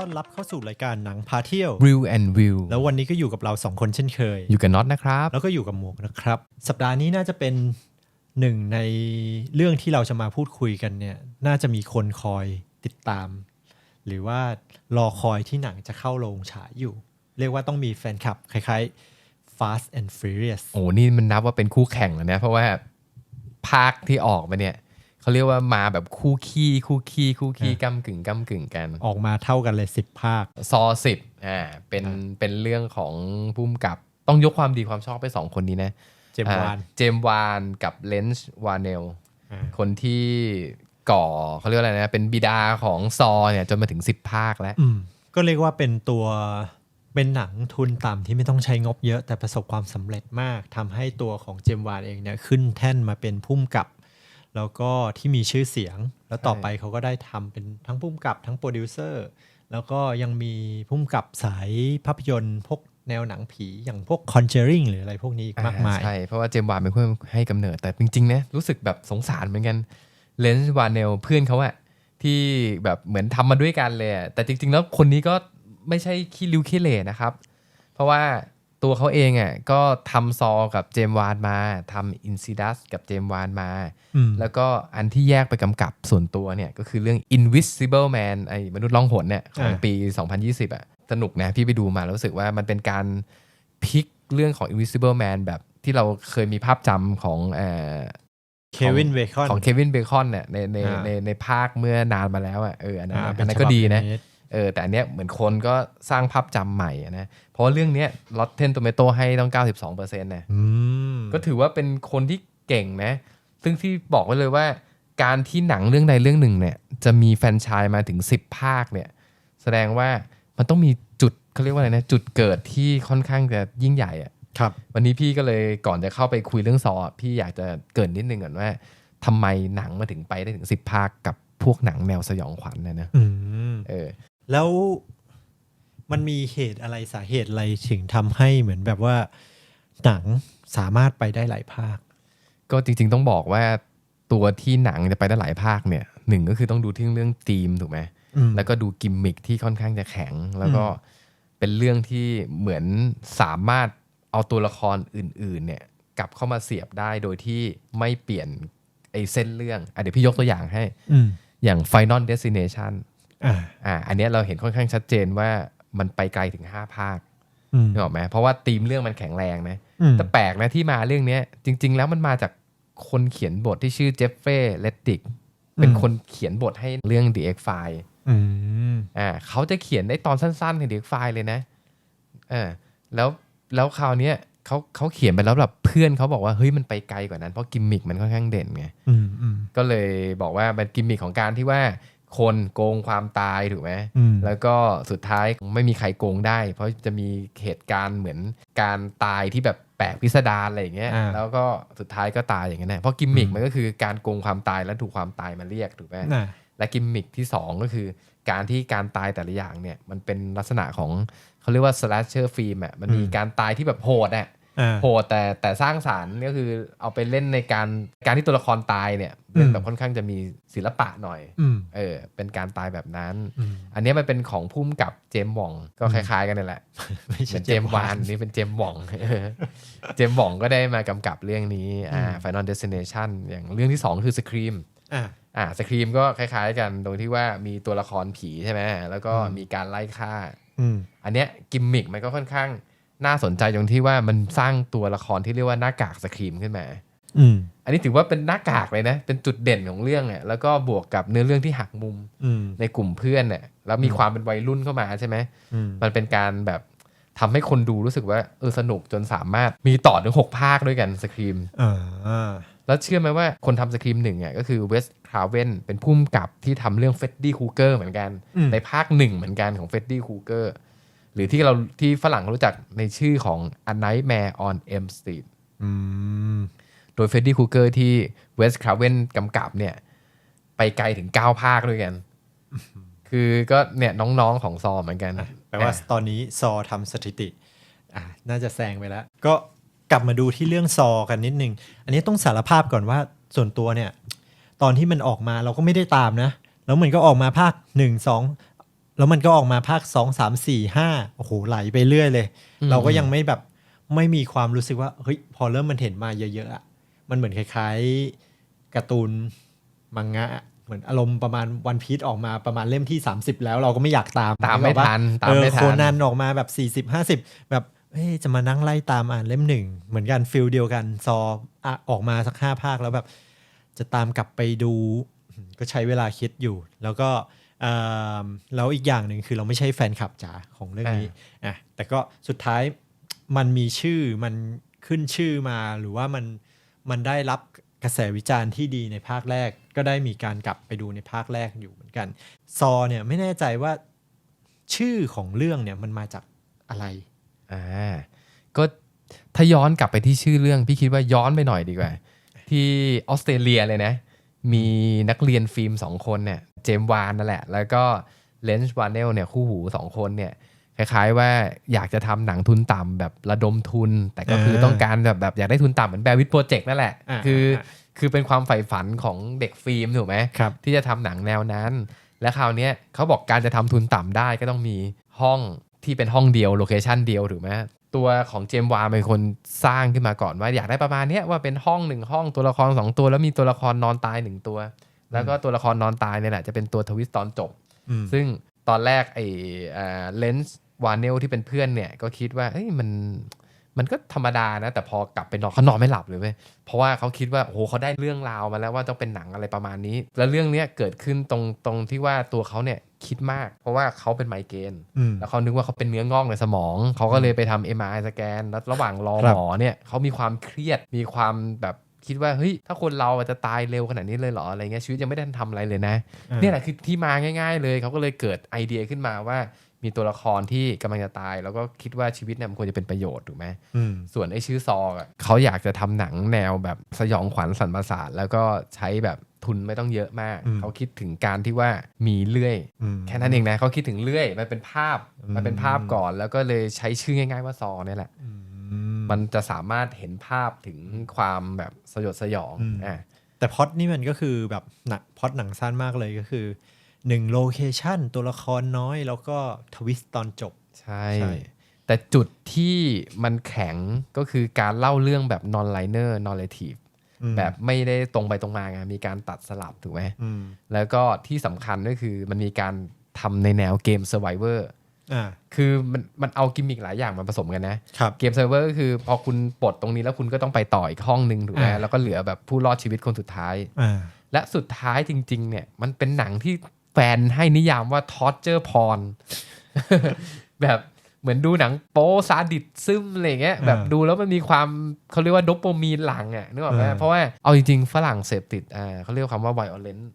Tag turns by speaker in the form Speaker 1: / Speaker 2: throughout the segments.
Speaker 1: ต้อนรับเข้าสู่รายการหนังพาเที่ยว
Speaker 2: Real and View
Speaker 1: แล้ววันนี้ก็อยู่กับเราสองคนเช่นเคย
Speaker 2: อยู่กับน็อตนะครับ
Speaker 1: แล้วก็อยู่กับหมวกนะครับ สัปดาห์นี้น่าจะเป็นหนึ่งในเรื่องที่เราจะมาพูดคุยกันเนี่ย น่าจะมีคนคอยติดตาม หรือว่ารอคอยที่หนังจะเข้าโรงฉายอยู่ เรียกว่าต้องมีแฟนคลับคล้ายๆ Fast and Furious
Speaker 2: โอ้นี่มันนับว่าเป็นคู่แข่งแล้วนะเพราะว่าภาคที่ออกมาเนี่ย เขาเรียกว่ามาแบบคู่ขี้คู่ขี้คู่ขี้กำกึ่งกำกึ่งกัน
Speaker 1: ออกมาเท่ากันเลย10ภาค
Speaker 2: ซอสิบอ่าเป็นเป็นเรื่องของพุ่มกับต้องยกความดีความชอบไปสองคนนี้นะ
Speaker 1: เจมส์วาน
Speaker 2: อ่เจมส์วานกับเลนส์วานเนล
Speaker 1: อ่า
Speaker 2: คนที่ก่อเขาเรียกว่าอะไรนะ เป็นบิดาของซอเนี่ยจนมาถึง10ภาคแล้ว
Speaker 1: อืมก็เรียกว่าเป็นตัวเป็นหนังทุนต่ำที่ไม่ต้องใช้งบเยอะแต่ประสบความสำเร็จมากทำให้ตัวของเจมส์วานเองเนี่ยขึ้นแท่นมาเป็นพุ่มกับ แล้วก็ที่มีชื่อเสียง แล้วต่อไปเขาก็ได้ทำเป็นทั้งพุ่มกับทั้งโปรดิวเซอร์แล้วก็ยังมีพุ่มกับสายภาพยนตร์พวกแนวหนังผีอย่างพวก Conjuring หรืออะไรพวกนี้อีกมากมาย
Speaker 2: ใช่ เพราะว่าเจมส์วานเป็นคนให้กำเนิด แต่จริงๆนะรู้สึกแบบสงสารเหมือนกันเลนส์วานเนลเพื่อนเขาอะที่แบบเหมือนทำมาด้วยกันเลยอะแต่จริง ๆ แล้วคนนี้ก็ไม่ใช่ขี้ริ้วขี้เหร่นะครับ เพราะว่า ตัวเขาเองอะก็ทำซอกับเจมส์วานมาทำอินซิดัสกับเจมส์วานมา
Speaker 1: อืม
Speaker 2: แล้วก็อันที่แยกไปกำกับส่วนตัวเนี่ยก็คือเรื่อง Invisible Man ไอ้มนุษย์ล่องหนเนี่ยของ
Speaker 1: อ่า
Speaker 2: ปี 2020 อะ สนุกนะพี่ไปดูมาแล้วรู้สึกว่ามันเป็นการพลิกเรื่องของ Invisible Man แบบที่เราเคยมีภาพจำของเอ่อ
Speaker 1: เควินเบคอน
Speaker 2: ของเควินเบคอนเนี่ยในใน
Speaker 1: อ่า
Speaker 2: ในในภาคเมื่อนานมาแล้วอะเอออันนั้น
Speaker 1: อ่า
Speaker 2: อั
Speaker 1: เป็น
Speaker 2: นนั้น
Speaker 1: ฉ
Speaker 2: ก็
Speaker 1: บับ
Speaker 2: ดีนะ
Speaker 1: remake
Speaker 2: เออแต่อันเนี้ยเหมือนคนก็สร้างภาพจำใหม่อะนะ เพราะว่าเรื่องเนี้ย Rotten Tomato ให้ต้อง 92%นะ
Speaker 1: อืม
Speaker 2: ก็ถือว่าเป็นคนที่เก่งนะ ซึ่งที่บอกไว้เลยว่า การที่หนังเรื่องใดเรื่องหนึ่งเนี่ย จะมีแฟรนไชายมาถึง 10 ภาคเนี่ย แสดงว่ามันต้องมีจุดเขาเรียกว่าอะไรนะ จุดเกิดที่ค่อนข้างจะยิ่งใหญ่อะ
Speaker 1: ครับ
Speaker 2: วันนี้พี่ก็เลยก่อนจะเข้าไปคุยเรื่องซออะพี่อยากจะเกรินนิดนึงก่อนว่าทำไมหนังมาถึงไปได้ถึง 10 ภาคกับพวกหนังแนวสยองขวัญนะนะ
Speaker 1: อืม
Speaker 2: เออ
Speaker 1: แล้วมันมีเหตุอะไรสาเหตุอะไรถึงทำให้เหมือนแบบว่าหนังสามารถไปได้หลายภาค
Speaker 2: ก็จริงๆต้องบอกว่าตัวที่หนังจะไปได้หลายภาคเนี่ยหนึ่งก็คือต้องดูที่เรื่องธีมถูกไหม
Speaker 1: อืม
Speaker 2: แล้วก็ดูกิมมิคที่ค่อนข้างจะแข็ง แล้วก็เป็นเรื่องที่เหมือนสามารถเอาตัวละครอื่นๆเนี่ยกลับเข้ามาเสียบได้โดยที่ไม่เปลี่ยนไอ้เส้นเรื่องอะเดี๋ยวพี่ยกตัวอย่างให้
Speaker 1: อืม
Speaker 2: อย่าง Final Destination
Speaker 1: อ่า
Speaker 2: อ่าอันเนี้ยเราเห็นค่อนข้างชัดเจนว่ามันไปไกลถึง5ภาค
Speaker 1: อืม
Speaker 2: นึกออกไหมเพราะว่าธีมเรื่องมันแข็งแรงนะ
Speaker 1: อืม
Speaker 2: แต่แปลกนะที่มาเรื่องเนี้ย จริง ๆ แล้วมันมาจากคนเขียนบทที่ชื่อเจฟเฟ่เลตติกเป็นคนเขียนบทให้เรื่อง The X File
Speaker 1: อืม
Speaker 2: อ่าเขาจะเขียนได้ตอนสั้นๆใน The X File เลยนะเออแล้วแล้วคราวเนี้ยเขาเขาเขียนไปแล้วแบบเพื่อนเขาบอกว่าเฮ้ยมันไปไกลกว่านั้นเพราะกิมมิกมันค่อนข้างเด่นไง
Speaker 1: อืมอืม
Speaker 2: ก็เลยบอกว่ามันกิมมิคของการที่ว่า คนโกงความตายถูกไหม
Speaker 1: อืม
Speaker 2: แล้วก็สุดท้ายไม่มีใครโกงได้ เพราะจะมีเหตุการณ์เหมือนการตายที่แบบแปลกพิสดารอะไรอย่างเงี้ย
Speaker 1: อ่า
Speaker 2: แล้วก็สุดท้ายก็ตายอย่างนั้นนะเพราะกิมมิค
Speaker 1: อืม
Speaker 2: มันก็คือการโกงความตายแล้วถูกความตายมาเรียกถูกไหม
Speaker 1: น่ะ
Speaker 2: และกิมมิคที่สองก็คือ การที่การตายแต่ละอย่างเนี่ยมันเป็นลักษณะของเขาเรียกว่า slasher film อะมันมีการตายที่แบบโหดอะ
Speaker 1: อ่า
Speaker 2: โหดแต่แต่สร้างสารรค์ก็คือเอาไปเล่นในการการที่ตัวละครตายเนี่ยเล่นแบบค่อนข้างจะมีศิลปะหน่อย
Speaker 1: อืม
Speaker 2: เออเป็นการตายแบบนั้น
Speaker 1: อืม
Speaker 2: อันเนี้ยมันเป็นของพุ่มกับเจมส์วองก็คล้ายๆกันนี่แหละ
Speaker 1: ไม่
Speaker 2: เห
Speaker 1: ใช่
Speaker 2: มือนเจมส์วานนี่เป็นเจมส์วองเออเจมส์วองก็ได้มากำกับเรื่องนี้อ่า Final Destination อย่างเรื่องที่สองคือ Scream
Speaker 1: อ่า
Speaker 2: อ่า Scream ก็คล้าย ๆ กันตรงที่ว่ามีตัวละครผีใช่ไหมแล้วก็มีการไล่ฆ่า
Speaker 1: อืม
Speaker 2: อันเนี้ยกิมมิกมันก็ค่อนข้าง น่าสนใจตรงที่ว่ามันสร้างตัวละครที่เรียกว่าหน้ากากสครีมขึ้นมา
Speaker 1: อืม
Speaker 2: อันนี้ถือว่าเป็นหน้ากากเลยนะ เป็นจุดเด่นของเรื่องอะแล้วก็บวกกับเนื้อเรื่องที่หักมุม
Speaker 1: อืม
Speaker 2: ในกลุ่มเพื่อนเนี่ยแล้วมีความเป็นวัยรุ่นเข้ามาใช่ไหม
Speaker 1: อืม
Speaker 2: มันเป็นการแบบทำให้คนดูรู้สึกว่าเออสนุกจนสามารถมีต่อถึง6ภาคด้วยกันสครีม
Speaker 1: อ่า
Speaker 2: แล้วเชื่อไหมว่าคนทำสครีมหนึ่งอะก็คือเวสคราเวนเป็นผู้กำกับที่ทำเรื่องเฟดดี้คูเกอร์เหมือนกัน
Speaker 1: อืม
Speaker 2: ในภาคหนึ่งเหมือนกันของเฟดดี้คูเกอร์ หรือที่เราที่ฝรั่งเขารู้จักในชื่อของ A Nightmare on Elm Street
Speaker 1: อืม
Speaker 2: โดยเฟดดี้คูเกอร์ที่เวสคราเวนกำกับเนี่ย ไปไกลถึง 9 ภาคด้วยกัน คือก็เนี่ยน้องๆของซอเหมือนกัน
Speaker 1: แปลว่าตอนนี้ซอทำสถิติอ่าน่าจะแซงไปแล้ว ก็กลับมาดูที่เรื่องซอกันนิดนึง อันนี้ต้องสารภาพก่อนว่าส่วนตัวเนี่ย ตอนที่มันออกมาเราก็ไม่ได้ตามนะ แล้วมันก็ออกมาภาคหนึ่งสอง แล้วมันก็ออกมาภาคสองสามสี่ห้าโอ้โหไหลไปเรื่อยเลย
Speaker 2: อืม
Speaker 1: เราก็ยังไม่แบบไม่มีความรู้สึกว่าเฮ้ยพอเริ่มมันเห็นมาเยอะๆอะมันเหมือนคล้ายๆการ์ตูนมังงะอะเหมือนอารมณ์ประมาณวันพี e ออกมาประมาณเล่มที่ 30 แล้วเราก็ไม่อยากตาม
Speaker 2: ตามไม่
Speaker 1: นึกออกปะ
Speaker 2: ทันตาม
Speaker 1: เออ
Speaker 2: ไม่ทัน
Speaker 1: โคนันออกมาแบบ 40 50 แบบเฮ้ยจะมานั่งไล่ตามอ่านเล่มหนึ่งเหมือนกันฟิลเดียวกันซออะออกมาสักห้าภาคแล้วแบบ จะตามกลับไปดู ก็ใช้เวลาคิดอยู่ แล้วก็เอิ่ม แล้วอีกอย่างหนึ่งคือเราไม่ใช่แฟนคลับจ๋าของเรื่องนี้อะแต่ก็สุดท้ายมันมีชื่อมันขึ้นชื่อมาหรือว่ามันมันได้รับกระแสวิจารณ์ที่ดีในภาคแรก ก็ได้มีการกลับไปดูในภาคแรกอยู่เหมือนกัน ซอเนี่ยไม่แน่ใจว่าชื่อของเรื่องเนี่ยมันมาจากอะไร
Speaker 2: อ่าก็ถ้าย้อนกลับไปที่ชื่อเรื่อง พี่คิดว่าย้อนไปหน่อยดีกว่า ที่ออสเตรเลียเลยนะ มีนักเรียนฟิล์มสองคนเนี่ย เจมส์วานนั่นแหละ แล้วก็เลนส์วานเนลเนี่ยคู่หูสองคนเนี่ยคล้ายๆว่าอยากจะทำหนังทุนต่ำแบบระดมทุน แต่ก็คือ
Speaker 1: เออ
Speaker 2: ต้องการแบบแบบอยากได้ทุนต่ำเหมือนแบวิดโปรเจกต์นั่นแหละ
Speaker 1: อ่า
Speaker 2: คือ
Speaker 1: อ่า
Speaker 2: คือเป็นความใฝ่ฝันของเด็กฟิล์มถูกไหม
Speaker 1: ครับ
Speaker 2: ที่จะทำหนังแนวนั้น และคราวเนี้ยเขาบอกการจะทำทุนต่ำได้ก็ต้องมีห้องที่เป็นห้องเดียวโลเคชันเดียวถูกไหมตัวของเจมส์วาเป็นคนสร้างขึ้นมาก่อนว่าอยากได้ประมาณเนี้ยว่าเป็นห้องหนึ่งห้องตัวละครสองตัวแล้วมีตัวละครนอนตายหนึ่งตัว แล้วก็ตัวละครนอนตายเนี่ยแหละจะเป็นตัวทวิสต์ตอนจบ
Speaker 1: อืม
Speaker 2: ซึ่งตอนแรกไอ้เลนส์วานเนลที่เป็นเพื่อนเนี่ยก็คิดว่าเอ้ยมันมันก็ธรรมดานะ แต่พอกลับไปนอนเขานอนไม่หลับเลยเว้ยเพราะว่าเขาคิดว่าโอ้โหเขาได้เรื่องราวมาแล้วว่าต้องเป็นหนังอะไรประมาณนี้ แล้วเรื่องเนี้ยเกิดขึ้นตรงตรงที่ว่าตัวเขาเนี่ยคิดมาก เพราะว่าเขาเป็นไมเกรน
Speaker 1: อืม
Speaker 2: แล้วเขานึกว่าเขาเป็นเนื้องอกในสมอง เขาก็เลยไปทำ MRI สแกนแล้วระหว่างรอ
Speaker 1: ครับ
Speaker 2: หมอเนี่ยเขามีความเครียดมีความแบบ คิดว่าเฮ้ยถ้าคนเราจะตายเร็วขนาดนี้เลยเหรออะไรเงี้ยชีวิตยังไม่ได้ทำอะไรเลยนะเนี่ยแหละคือที่มาง่าย ๆ เลยเขาก็เลยเกิดไอเดียขึ้นมาว่ามีตัวละครที่กำลังจะตาย แล้วก็คิดว่าชีวิตเนี่ยมันควรจะเป็นประโยชน์ถูกไหม
Speaker 1: อืม
Speaker 2: ส่วนไอ้ชื่อซออะเขาอยากจะทำหนังแนวแบบสยองขวัญสันประสาทแล้วก็ใช้แบบทุนไม่ต้องเยอะมาก
Speaker 1: อืม
Speaker 2: เขาคิดถึงการที่ว่ามีเลื่อย
Speaker 1: อืม
Speaker 2: แค่นั้นเองนะเขาคิดถึงเลื่อยมันเป็นภาพ
Speaker 1: อืม
Speaker 2: มันเป็นภาพก่อน แล้วก็เลยใช้ชื่อง่าย ๆว่าซอเนี่ยแหละ
Speaker 1: อื
Speaker 2: มันจะสามารถเห็นภาพถึงความแบบสยดสยอง
Speaker 1: อืม
Speaker 2: อะ
Speaker 1: แต่พล็อดนี่มันก็คือแบบหนักพล็อดหนังสั้นมากเลยก็คือหนึ่งโลเคชันตัวละครน้อยแล้วก็ทวิสต์ตอนจบ
Speaker 2: ใช่
Speaker 1: ใช่
Speaker 2: แต่จุดที่มันแข็งก็คือการเล่าเรื่องแบบ non linear narrative
Speaker 1: อืม
Speaker 2: แบบไม่ได้ตรงไปตรงมาไงมีการตัดสลับถูกไหม
Speaker 1: อืม
Speaker 2: แล้วก็ที่สำคัญก็คือมันมีการทำในแนวเกม Survivor
Speaker 1: อ่า
Speaker 2: คือมันมันเอากิมมิกหลายอย่างมาผสมกันนะ
Speaker 1: ครับ
Speaker 2: เกมเซิร์ฟเวอร์ก็คือพอคุณปลดตรงนี้แล้วคุณก็ต้องไปต่ออีกห้องหนึ่งถูกไหม
Speaker 1: อ่า
Speaker 2: แล้วก็เหลือแบบผู้รอดชีวิตคนสุดท้าย
Speaker 1: อ่า
Speaker 2: และสุดท้ายจริง ๆ เนี่ย มันเป็นหนังที่แฟนให้นิยามว่าทอ r เจอร์พร แบบเหมือนดูหนังโป๊ซาดิสซึมอะไรเงี้ย
Speaker 1: อ่า
Speaker 2: แบบดูแล้วมันมีความเขาเรียกว่าโดปโปามีนหลังอะนึกออกไหม
Speaker 1: อ่า
Speaker 2: เพราะว่าเอาจริงๆฝรั่งเสพติดอ่าเขาเรียกคำว่าไวโอเลน
Speaker 1: อืม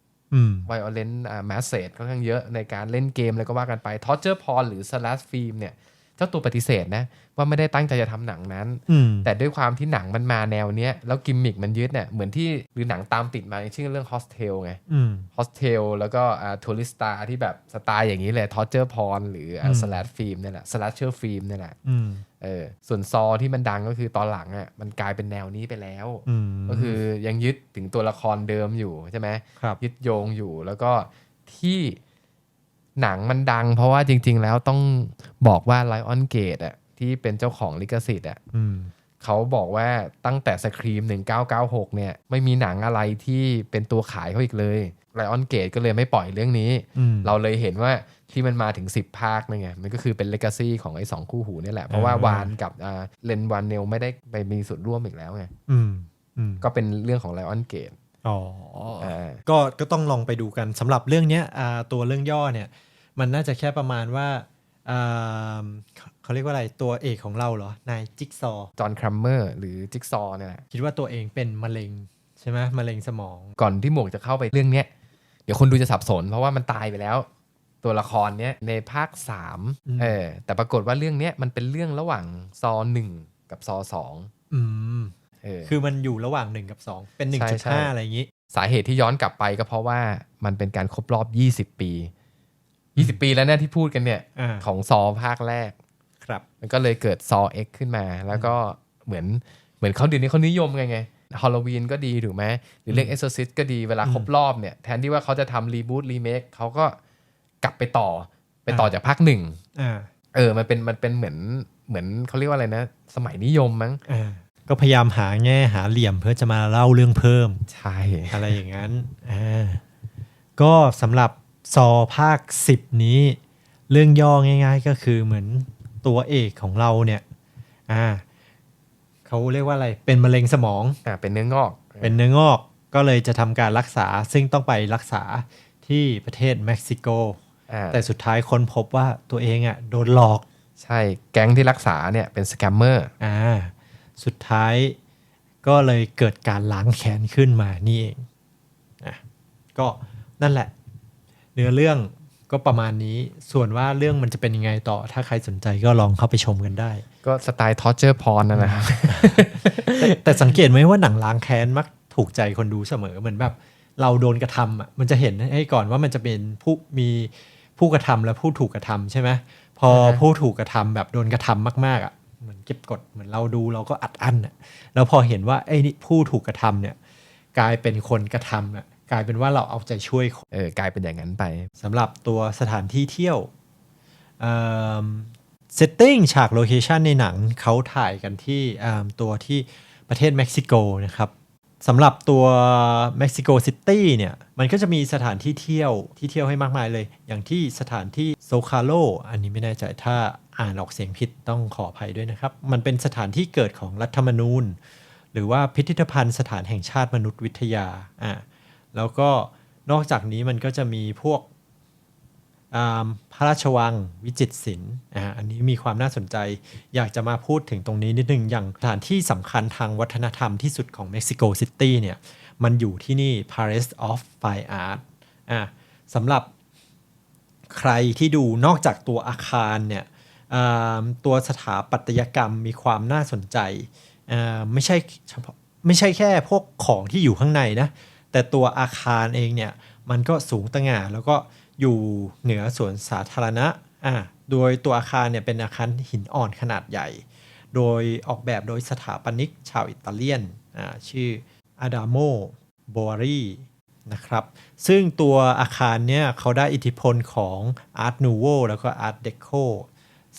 Speaker 2: ไวโอเลนอ่าแมสเซจค่อนข้างเยอะในการเล่นเกมอะไรก็ว่ากันไปทอ r เจอร์พรหรือสลัสฟิล์มเนี่ยเจ้าตัวปฏิเสธนะ ว่าไม่ได้ตั้งใจจะทำหนังนั้น
Speaker 1: อืม
Speaker 2: แต่ด้วยความที่หนังมันมาแนวเนี้ย แล้วกิมมิกมันยึดเนี่ยเหมือนที่หรือหนังตามติดมาอย่างเช่นเรื่อง Hostel ไง
Speaker 1: อืม
Speaker 2: Hostel แล้วก็อ่าทัวริสตาที่แบบสไตล์อย่างนี้เลยทอ r เจอร์พรหรืออ่า
Speaker 1: อืม
Speaker 2: สลัดฟิล์มเนี่ยแหละสลัดเชอร์ฟิล์มเนี่ยแหละ
Speaker 1: อืม
Speaker 2: เออส่วนซอที่มันดังก็คือตอนหลังอะมันกลายเป็นแนวนี้ไปแล้ว
Speaker 1: อืม
Speaker 2: ก็คือยังยึดถึงตัวละครเดิมอยู่ใช่ไหม
Speaker 1: ครับ
Speaker 2: ยึดโยงอยู่แล้วก็ที่หนังมันดัง เพราะว่าจริง ๆ แล้วต้องบอกว่า Lion Gate อะที่เป็นเจ้าของลิขสิทธิ์อะ
Speaker 1: อืม
Speaker 2: เขาบอกว่าตั้งแต่สครีม 1996 เนี่ย ไม่มีหนังอะไรที่เป็นตัวขายเขาอีกเลย Lion Gate ก็เลยไม่ปล่อยเรื่องนี้
Speaker 1: อืม
Speaker 2: เราเลยเห็นว่า ที่มันมาถึง 10 ภาคนั่นไงมันก็คือเป็นเลกาซีของไอ้สองคู่หูนี่แหละ เพราะว่า
Speaker 1: อ่าวา
Speaker 2: นกับอ่าเลนวานเนลไม่ได้ไปมีส่วนร่วมอีกแล้วไง
Speaker 1: อืมอืม
Speaker 2: ก็เป็นเรื่องของ Lion Gate
Speaker 1: อ๋อ
Speaker 2: อ่า
Speaker 1: ก็ก็ต้องลองไปดูกันสำหรับเรื่องเนี้ยอ่าตัวเรื่องย่อเนี่ยมันน่าจะแค่ประมาณว่าอ่าเขาเขาเรียกว่าอะไรตัวเอกของเราเหรอนายจิ๊กซอว์
Speaker 2: จอห์นครัมเมอร์หรือจิ๊กซอว์เนี่ยแหละ
Speaker 1: คิดว่าตัวเองเป็นมะเร็งใช่ไหมมะเร็งสมอง
Speaker 2: ก่อนที่หมวกจะเข้าไปเรื่องเนี้ยเดี๋ยวคนดูจะสับสน เพราะว่ามันตายไปแล้ว ตัวละครเนี้ยในภาค
Speaker 1: อืม
Speaker 2: 3เออแต่ปรากฏว่าเรื่องเนี้ยมันเป็นเรื่องระหว่างซอหนึ่งกับซอสอง
Speaker 1: อืม
Speaker 2: เออ
Speaker 1: คือมันอยู่ระหว่างหนึ่งกับสองเป็นหนึ่ง
Speaker 2: ใช่
Speaker 1: จุด
Speaker 2: ใช่
Speaker 1: ห้าอะไรอย่างนี้
Speaker 2: สาเหตุที่ย้อนกลับไปก็เพราะว่ามันเป็นการครบรอบ20ปี20ปีแล้วเนี่ยที่พูดกันเนี่ย
Speaker 1: อ่า
Speaker 2: ของซอภาคแรก
Speaker 1: ครับ
Speaker 2: มันก็เลยเกิดซอ X ขึ้นมา แล้วก็เหมือนเหมือนเขาเดี๋ยวนี้เขานิยมไงไงฮอล l วีนก็ดีถูกไหมหรือเรื่อง Exorcist ก็ดีเวลาครบรอบเนี่ย แทนที่ว่าเขาจะทำรีบูตรีเมคเขาก็ กลับไปต่อไปต่อจากภาคหนึ่ง
Speaker 1: อ่า
Speaker 2: เออมันเป็นมันเป็นเหมือนเหมือนเขาเรียกว่าอะไรนะ สมัยนิยมมั้ง
Speaker 1: อ่าก็พยายามหาแง่หาเหลี่ยมเพื่อจะมาเล่าเรื่องเพิ่ม
Speaker 2: ใช่
Speaker 1: อะไรอย่างนั้นอ่าก็สำหรับซอภาค 10 นี้ เรื่องย่อง่าย ๆ ก็คือเหมือนตัวเอกของเราเนี่ย อ่าเขาเรียกว่าอะไร เป็นมะเร็งสมอง
Speaker 2: อ่า เป็นเนื้องอก
Speaker 1: เป็นเนื้องอก ก็เลยจะทำการรักษา ซึ่งต้องไปรักษาที่ประเทศเม็กซิโก
Speaker 2: อ่า
Speaker 1: แต่สุดท้ายค้นพบว่าตัวเองอะโดนหลอก
Speaker 2: ใช่แก๊งที่รักษาเนี่ยเป็นสแกมเมอร์
Speaker 1: อ่าสุดท้ายก็เลยเกิดการล้างแค้นขึ้นมานี่เองอะก็นั่นแหละ เนื้อเรื่องก็ประมาณนี้ส่วนว่าเรื่องมันจะเป็นยังไงต่อ ถ้าใครสนใจก็ลองเข้าไปชมกันได้
Speaker 2: ก็สไตล์ทอร์เจอร์พรนั่นนะครับ
Speaker 1: แต่แต่สังเกตไหมว่าหนังล้างแค้นมักถูกใจคนดูเสมอเหมือนแบบ เราโดนกระทำอะมันจะเห็นให้ก่อนว่ามันจะเป็นผู้มี ผู้กระทำและผู้ถูกกระทำใช่ไหมพอ
Speaker 2: อ่าฮะ
Speaker 1: ผู้ถูกกระทำแบบโดนกระทำมากๆอะเหมือนเก็บกดเหมือนเราดูเราก็อัดอั้นอะแล้วพอเห็นว่าไอ้นี่ผู้ถูกกระทำเนี่ยกลายเป็นคนกระทำอะกลายเป็นว่าเราเอาใจช่วยคน
Speaker 2: เออกลายเป็นอย่างนั้นไป
Speaker 1: สำหรับตัวสถานที่เที่ยวเซตติ้งฉากโลเคชันในหนังเขาถ่ายกันที่อ่าตัวที่ประเทศเม็กซิโกนะครับ สำหรับตัวเม็กซิโกซิตี้เนี่ย มันก็จะมีสถานที่เที่ยวที่เที่ยวให้มากมายเลย อย่างที่สถานที่โซคาโล อันนี้ไม่แน่ใจถ้าอ่านออกเสียงผิดต้องขออภัยด้วยนะครับ มันเป็นสถานที่เกิดของรัฐธรรมนูญ หรือว่าพิพิธภัณฑ์สถานแห่งชาติมนุษยวิทยาอ่าแล้วก็นอกจากนี้มันก็จะมีพวก พระราชวังวิจิตรศิลป์อันนี้มีความน่าสนใจ อยากจะมาพูดถึงตรงนี้นิดนึง อย่างสถานที่สำคัญทางวัฒนธรรมที่สุดของเม็กซิโกซิตี้เนี่ย มันอยู่ที่นี่ Paris of Fine Art อ่าสำหรับใครที่ดูนอกจากตัวอาคารเนี่ยตัวสถาปัตยกรรมมีความน่าสนใจไม่ใช่เฉพาะไม่ใช่แค่พวกของที่อยู่ข้างในนะ แต่ตัวอาคารเองเนี่ยมันก็สูงตะหง่าแล้วก็ อยู่เหนือสวนสาธารณะอ่าโดยตัวอาคารเนี่ยเป็นอาคารหินอ่อนขนาดใหญ่ โดยออกแบบโดยสถาปนิกชาวอิตาเลียนอ่าชื่ออาดาโมโบอารีนะครับ ซึ่งตัวอาคารเนี่ยเขาได้อิทธิพลของอาร์ตนูโวแล้วก็อาร์ตเดโค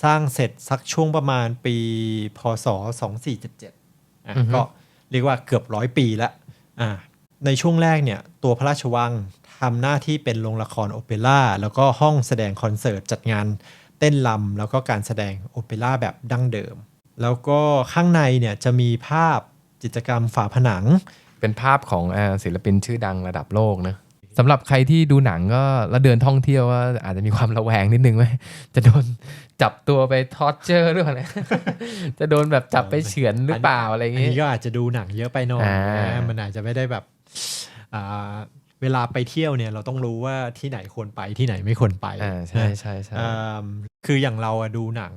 Speaker 1: สร้างเสร็จสักช่วงประมาณปีพศ 2477อะ
Speaker 2: อือฮึ
Speaker 1: ก็เรียกว่าเกือบร้อยปีละอ่าในช่วงแรกเนี่ยตัวพระราชวัง ทำหน้าที่เป็นโรงละครโอเปร่าแล้วก็ห้องแสดงคอนเสิร์ตจัดงานเต้นรำแล้วก็การแสดงโอเปร่าแบบดั้งเดิม แล้วก็ข้างในเนี่ยจะมีภาพจิตรกรรมฝาผนัง
Speaker 2: เป็นภาพของอ่าศิลปินชื่อดังระดับโลกนะสำหรับใครที่ดูหนังก็แล้วเดินท่องเที่ยวก็อาจจะมีความระแวงนิดนึงไหมจะโดนจับตัวไปทอร์เจอร์หรือเปล่าเนี่ยจะโดนแบบจับไปเฉือนหรือเปล่าอะไรอย่าง
Speaker 1: อัน
Speaker 2: งี้
Speaker 1: นี้ก็อาจจะดูหนังเยอะไปหน่อย
Speaker 2: อ่า
Speaker 1: นะมันอาจจะไม่ได้แบบอ่า เวลาไปเที่ยวเนี่ยเราต้องรู้ว่าที่ไหนควรไปที่ไหนไม่ควรไป
Speaker 2: อ่าใช่
Speaker 1: นะ
Speaker 2: ใช่ใช่
Speaker 1: อ่าคืออย่างเราอะดูหนัง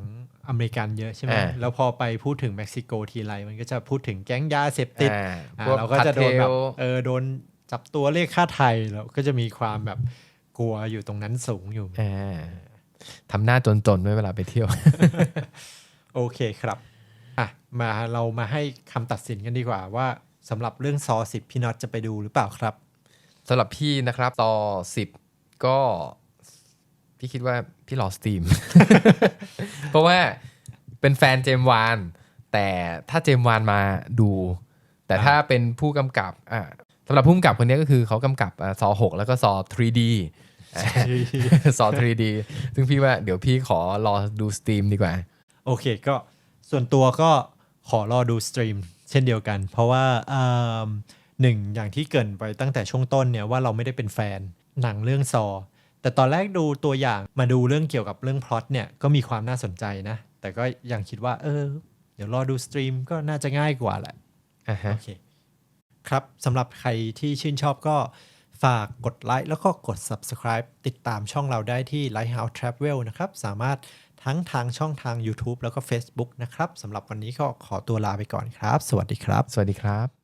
Speaker 1: อเมริกันเยอะใช่ไหม
Speaker 2: อ่า
Speaker 1: แล้วพอไปพูดถึงเม็กซิโกทีไรมันก็จะพูดถึงแก๊งยาเสพติด
Speaker 2: อ่า
Speaker 1: อ่า
Speaker 2: พวก
Speaker 1: เราก็จะโดนแบบ
Speaker 2: คาร์เทล
Speaker 1: เออโดนจับตัวเรียกค่าไทยเราก็จะมีความแบบกลัวอยู่ตรงนั้นสูงอยู่
Speaker 2: อ่าทำหน้าจนๆด้วยเวลาไปเที่ยว
Speaker 1: โอเคครับอะมาเรามาให้คำตัดสินกันดีกว่าว่าสำหรับเรื่องซอสิบพี่น็อตจะไปดูหรือเปล่าครับ
Speaker 2: สำหรับพี่นะครับต่อสิบก็พี่คิดว่าพี่รอสตรีม เพราะว่าเป็นแฟนเจมวาน แต่ถ้าเจมวานมาดู แต่ถ้าเป็นผู้กำกับอ่าสำหรับผู้กำกับคนนี้ก็คือเขากำกับซอหกแล้วก็ซอ 3D ซอ 3D ซึ่งพี่ว่าเดี๋ยวพี่ขอรอดูสตรีมดีกว่า
Speaker 1: โอเคก็ส่วนตัวก็ขอรอดูสตรีมเช่นเดียวกัน เพราะว่าอ หนึ่งอย่างที่เกินไปตั้งแต่ช่วงต้นเนี่ยว่าเราไม่ได้เป็นแฟนหนังเรื่องซอ แต่ตอนแรกดูตัวอย่างมาดูเรื่องเกี่ยวกับเรื่องพล็อตเนี่ยก็มีความน่าสนใจนะ แต่ก็ยังคิดว่า เออ เดี๋ยวรอดูสตรีมก็น่าจะง่ายกว่าแหละ
Speaker 2: อ่าฮะ
Speaker 1: โอเคครับสำหรับใครที่ชื่นชอบก็ฝากกดไลค์แล้วก็กด subscribe ติดตามช่องเราได้ที่ Lighthouse Travel นะครับ สามารถทั้งทางช่องทาง YouTube แล้วก็ Facebook นะครับสำหรับวันนี้ก็ขอตัวลาไปก่อนครับ สวัสดีครับ
Speaker 2: สวัสดีครับ